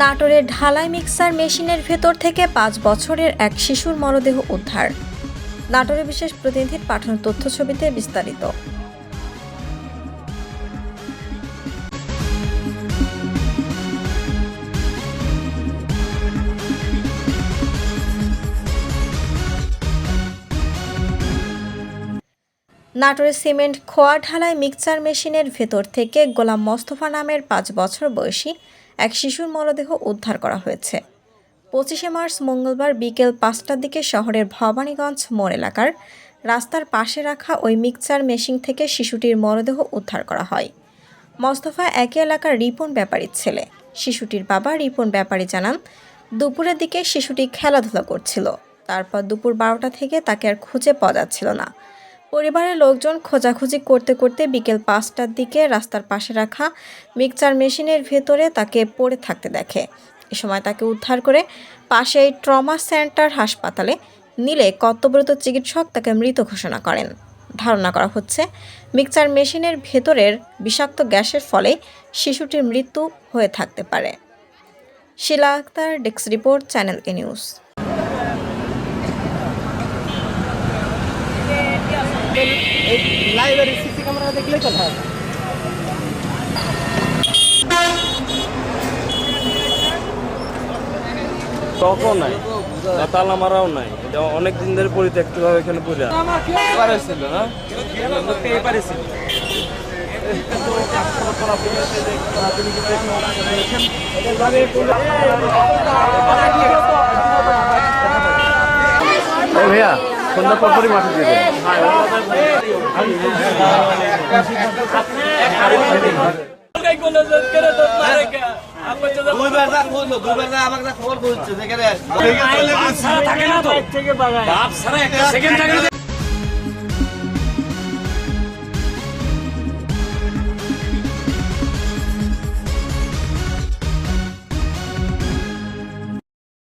নাটোরের ঢালাই মিক্সার মেশিনের ভেতর থেকে পাঁচ বছরের এক শিশুর মরদেহ উদ্ধার। নাটোরে বিশেষ প্রতিনিধির পাঠানো তথ্য ছবিতে বিস্তারিত। নাটোরের সিমেন্ট, খোয়া ঢালাই মিক্সচার মেশিনের ভেতর থেকে গোলাম মোস্তফা নামের পাঁচ বছর বয়সী এক শিশুর মরদেহ উদ্ধার করা হয়েছে। পঁচিশে মার্চ মঙ্গলবার বিকেল পাঁচটার দিকে শহরের ভবানীগঞ্জ মোড় এলাকার রাস্তার পাশে রাখা ওই মিক্সচার মেশিন থেকে শিশুটির মরদেহ উদ্ধার করা হয়। মোস্তফা একই এলাকার রিপন ব্যাপারীর ছেলে। শিশুটির বাবা রিপন ব্যাপারী জানান, দুপুরের দিকে শিশুটি খেলাধুলা করছিল। তারপর দুপুর বারোটা থেকে তাকে আর খুঁজে পাওয়া যাচ্ছিল না। পরিবারের লোকজন খোঁজাখুঁজি করতে করতে বিকেল পাঁচটার দিকে রাস্তার পাশে রাখা মিক্সচার মেশিনের ভেতরে তাকে পড়ে থাকতে দেখে। এ সময় তাকে উদ্ধার করে পাশেই ট্রমা সেন্টার হাসপাতালে নিলে কর্তব্যরত চিকিৎসক তাকে মৃত ঘোষণা করেন। ধারণা করা হচ্ছে মিক্সচার মেশিনের ভেতরের বিষাক্ত গ্যাসের ফলে শিশুটির মৃত্যু হয়ে থাকতে পারে। Shila Akter, desk report, channel A news. এই লাইব্রেরির সিসি ক্যামেরা দেখলেই কথা হবে নাই তালা মারাও নাই। এটা অনেক দিন ধরে পরিত্যক্ত ভাবে এখানে পড়ে না? ভাইয়া সন্ধ্যা পর পরই মাঠে দিয়ে দেবেন